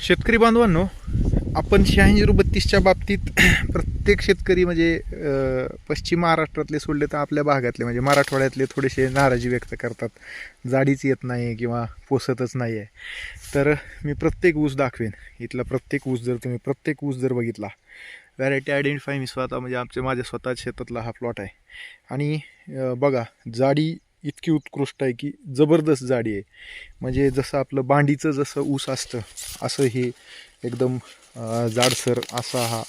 शेतकरी बांधवांनो आपण शहाऐंशी रु बत्तीसच्या बाबतीत प्रत्येक शेतकरी म्हणजे पश्चिम महाराष्ट्रातले सोडले तर आपल्या भागातले म्हणजे मराठवाड्यातले थोडेसे नाराजी व्यक्त करतात. जाडीच येत नाही किंवा पोसतच नाही आहे तर मी प्रत्येक ऊस दाखवेन. इथला प्रत्येक ऊस जर तुम्ही प्रत्येक ऊस जर बघितला व्हरायटी आयडेंटिफाय मी स्वतः म्हणजे आमच्या माझ्या स्वतः शेतातला हा प्लॉट आहे. आणि बघा जाडी इतकी उत्कृष्ट आहे की जबरदस्त जाडी आहे. म्हणजे जसं आपलं बांडीचं जसं ऊस असतं असं हे एकदम जाडसर असा हा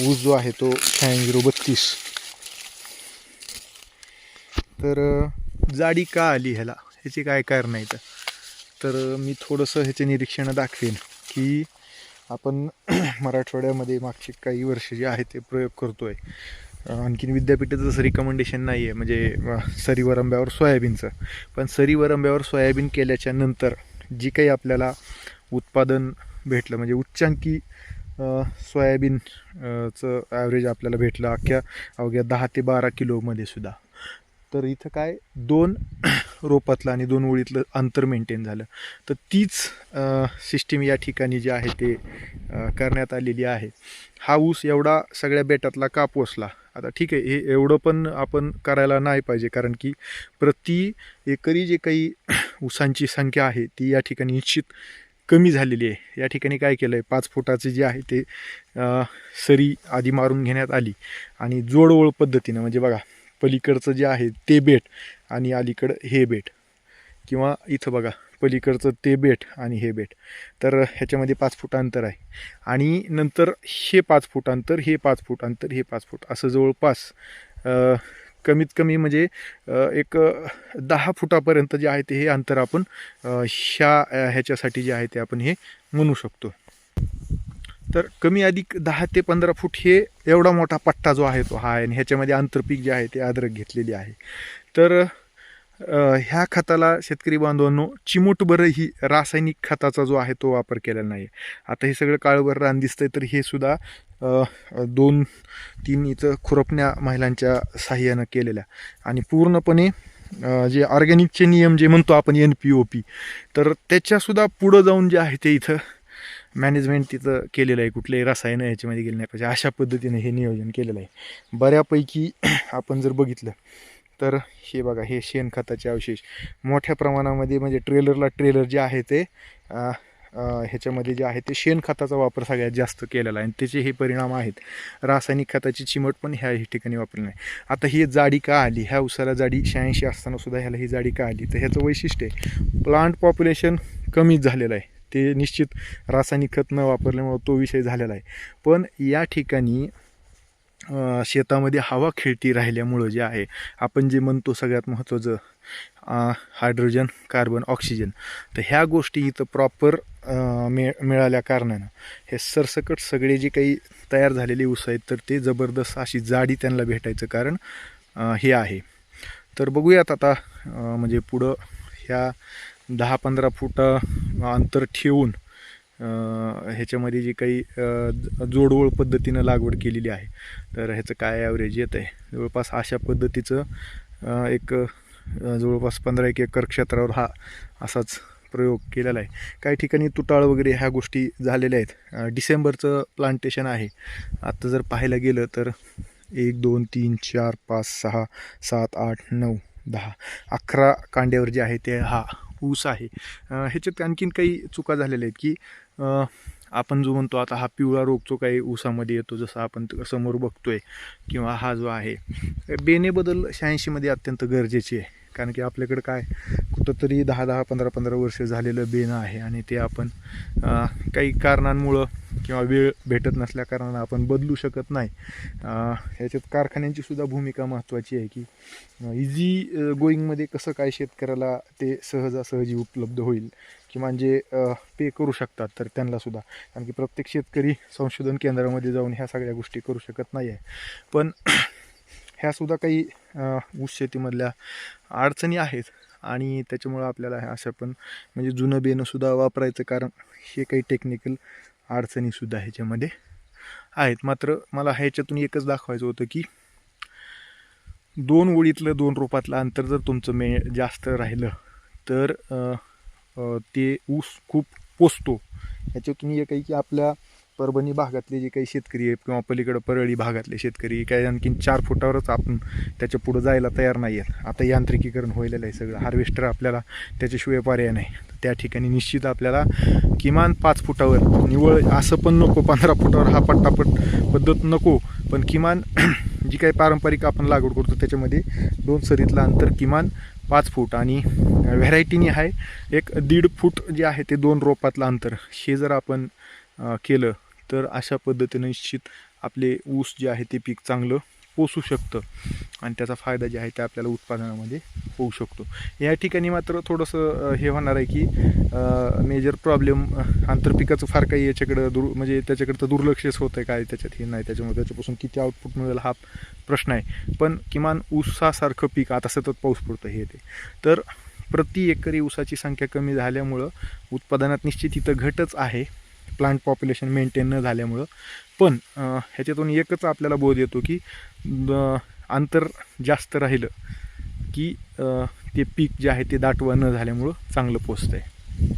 ऊस जो आहे तो शहाऐंशी झिरो बत्तीस. तर जाडी का आली ह्याला? ह्याची काय कारण आहे तर मी थोडंसं ह्याचे निरीक्षणं दाखवेन की आपण मराठवाड्यामध्ये मागचे काही वर्ष जे आहे ते प्रयोग करतो आहे आणखीन विद्यापीठाचं जसं रिकमेंडेशन नाही आहे म्हणजे सरीवर आंब्यावर सोयाबीनचं. पण सरीवर आंब्यावर सोयाबीन केल्याच्यानंतर जी काही आपल्याला उत्पादन भेटलं म्हणजे उच्चांकी सोयाबीनचं सोयाबीन चं ॲव्हरेज आपल्याला भेटलं अख्ख्या अवघ्या दहा ते बारा किलोमध्ये सुद्धा. तर इथं काय दोन रोपातलं आणि दोन ओळीतलं अंतर मेंटेन झालं. तर तीच सिस्टीम या ठिकाणी जी आहे ते करण्यात आलेली आहे. हा ऊस एवढा सगळ्या बेटातला कापूसला आता ठीक आहे हे एवढं पण आपण करायला नाही पाहिजे. कारण की प्रति एकरी जे काही ऊसांची संख्या आहे ती या ठिकाणी निश्चित कमी झालेली आहे. या ठिकाणी काय केलं आहे पाच फुटाचे जे आहे ते सरी आधी मारून घेण्यात आली. आणि जोडओळ पद्धतीनं म्हणजे बघा पलीकडचं जे आहे ते बेट आणि अलीकडं हे बेट. किंवा इथं बघा पलीकडचं ते बेट आणि हे बेट. तर ह्याच्यामध्ये पाच फूट अंतर आहे. आणि नंतर हे पाच फूट अंतर हे पाच फूट अंतर हे पाच फूट असं जवळपास कमीत कमी म्हणजे एक दहा फुटापर्यंत जे आहे ते हे अंतर आपण ह्या ह्याच्यासाठी जे आहे ते आपण हे म्हणू शकतो. तर कमी अधिक दहा ते पंधरा फूट हे एवढा मोठा पट्टा जो आहे तो हा आहे आणि ह्याच्यामध्ये आंतरपीक जे आहे ते आदरक घेतलेली आहे. तर ह्या खताला शेतकरी बांधवांनो चिमूटभरही रासायनिक खताचा जो आहे तो वापर केलेला नाही आता हे सगळं काळभर रान दिसतंय तर हे सुद्धा दोन तीन इथं खुरपण्या महिलांच्या साह्यानं केलेल्या. आणि पूर्णपणे जे ऑर्गॅनिकचे नियम जे म्हणतो आपण एन पी ओ पी तर त्याच्यासुद्धा पुढं जाऊन जे आहे ते इथं मॅनेजमेंट तिथं केलेलं आहे. कुठलेही रसायनं याच्यामध्ये गेले नाही पाहिजे. अशा पद्धतीने हे नियोजन केलेलं आहे. बऱ्यापैकी आपण जर बघितलं तर हे बघा हे शेणखताचे अवशेष. मोठ्या प्रमाणामध्ये म्हणजे ट्रेलरला ट्रेलर जे आहे ते ह्याच्यामध्ये जे आहे ते शेणखताचा वापर सगळ्यात जास्त केलेला आहे. आणि त्याचे हे परिणाम आहेत. रासायनिक खताची चिमट पण ह्या ठिकाणी वापरली नाही. आता ही जाडी का आली? ह्या उसाला जाडी शहाऐंशी असताना सुद्धा ह्याला ही जाडी का आली? तर ह्याचं वैशिष्ट्य आहे प्लांट पॉप्युलेशन कमीच झालेलं आहे. ते निश्चित रासायनिक खत न वापरल्यामुळं तो विषय झालेला आहे. पण या ठिकाणी शेतामध्ये हवा खेळती राहिल्यामुळं जे आहे आपण जे म्हणतो सगळ्यात महत्त्वाचं हायड्रोजन कार्बन ऑक्सिजन तर ह्या गोष्टी इथं प्रॉपर मिळ मिळाल्या कारणानं. हे सरसकट सगळे जे काही तयार झालेले ऊस आहेत तर ते जबरदस्त अशी जाडी त्यांना भेटायचं कारण हे आहे. तर बघूयात आता म्हणजे पुढं ह्या दहा पंधरा फूट अंतर ठेवून ह्याच्यामध्ये जी काही जोडवळ पद्धतीनं लागवड केलेली आहे तर ह्याचं काय ॲव्हरेज येत आहे? जवळपास अशा पद्धतीचं एक जवळपास पंधरा एक एकर क्षेत्रावर हा असाच प्रयोग केलेला आहे. काही ठिकाणी तुटाळ वगैरे ह्या गोष्टी झालेल्या आहेत. डिसेंबरचं प्लांटेशन आहे. आत्ता जर पाहायला गेलं तर एक दोन तीन चार पाच सहा सात आठ नऊ दहा अकरा कांड्यावर जे आहे ते हा ऊस आहे. ह्याच्यात आणखीन काही चुका झालेल्या आहेत की आपण जो म्हणतो आता हा पिवळा रोग जो काही ऊसामध्ये येतो जसं आपण समोर बघतोय किंवा हा जो आहे बेने बदल शहाऐंशीमध्ये अत्यंत गरजेची आहे. कारण की आपल्याकडं काय कुठंतरी दहा दहा पंधरा पंधरा वर्ष झालेलं बेन आहे आणि ते आपण काही कारणांमुळं किंवा वेळ भेटत नसल्या कारणानं आपण बदलू शकत नाही. ह्याच्यात कारखान्यांची सुद्धा भूमिका महत्त्वाची आहे की इझी गोईंगमध्ये कसं काय शेतकऱ्याला ते सहजासहजी उपलब्ध होईल किंवा जे म्हणजे, पे करू शकतात तर त्यांनासुद्धा कारण की प्रत्येक शेतकरी संशोधन केंद्रामध्ये जाऊन ह्या सगळ्या गोष्टी करू शकत नाही आहे पण ह्यासुद्धा काही ऊस शेतीमधल्या अडचणी आहेत. आणि त्याच्यामुळं आपल्याला ह्या अशा पण म्हणजे जुनं बेणंसुद्धा वापरायचं कारण हे काही टेक्निकल अडचणीसुद्धा ह्याच्यामध्ये आहेत. मात्र मला ह्याच्यातून एकच दाखवायचं होतं की दोन ओळीतलं दोन रोपातलं अंतर जर तुमचं मे जास्त राहिलं तर ते ऊस खूप पोचतो ह्याच्यातून एक आहे की आपल्या परभणी भागातले जे काही शेतकरी आहेत किंवा पलीकडं परळी भागातले शेतकरी काही आणखीन चार फुटावरच आपण त्याच्या पुढं जायला तयार नाही आहेत. आता यांत्रिकीकरण व्हायलेलं आहे सगळं. हार्वेस्टर आपल्याला त्याच्याशिवाय पर्याय नाही. त्या ठिकाणी निश्चित आपल्याला किमान पाच फुटावर निवळ असं पण नको पंधरा फुटावर हा पट्टापट पद्धत नको पण किमान जी काही पारंपरिक आपण लागवड करतो त्याच्यामध्ये दोन सरीतलं अंतर किमान पाच फूट आणि व्हरायटीनी आहे एक दीड फूट जे आहे ते दोन रोपातलं अंतर. हे जर आपण केलं तर अशा पद्धतीनं निश्चित आपले ऊस जे आहे ते पीक चांगलं पोसू शकतं आणि त्याचा फायदा जे आहे ते आपल्याला उत्पादनामध्ये होऊ शकतो. या ठिकाणी मात्र थोडंसं हे होणार आहे की मेजर प्रॉब्लेम आंतरपिकाचं फार काही याच्याकडं दुर म्हणजे त्याच्याकडं तर दुर्लक्षच होतं आहे काय त्याच्यात हे नाही. त्याच्यामुळे त्याच्यापासून किती आउटपुट मिळेल हा प्रश्न आहे. पण किमान ऊसासारखं पीक आता सतत पाऊस पडतं हे ते. तर प्रति एकरी ऊसाची संख्या कमी झाल्यामुळं उत्पादनात निश्चित इथं घटच आहे. प्लांट पॉप्युलेशन मेंटेन न झाल्यामुळं. पण ह्याच्यातून एकच आपल्याला बोध येतो की अंतर जास्त राहिलं की ते पीक जे आहे ते दाटवा न झाल्यामुळं चांगलं पोचतं आहे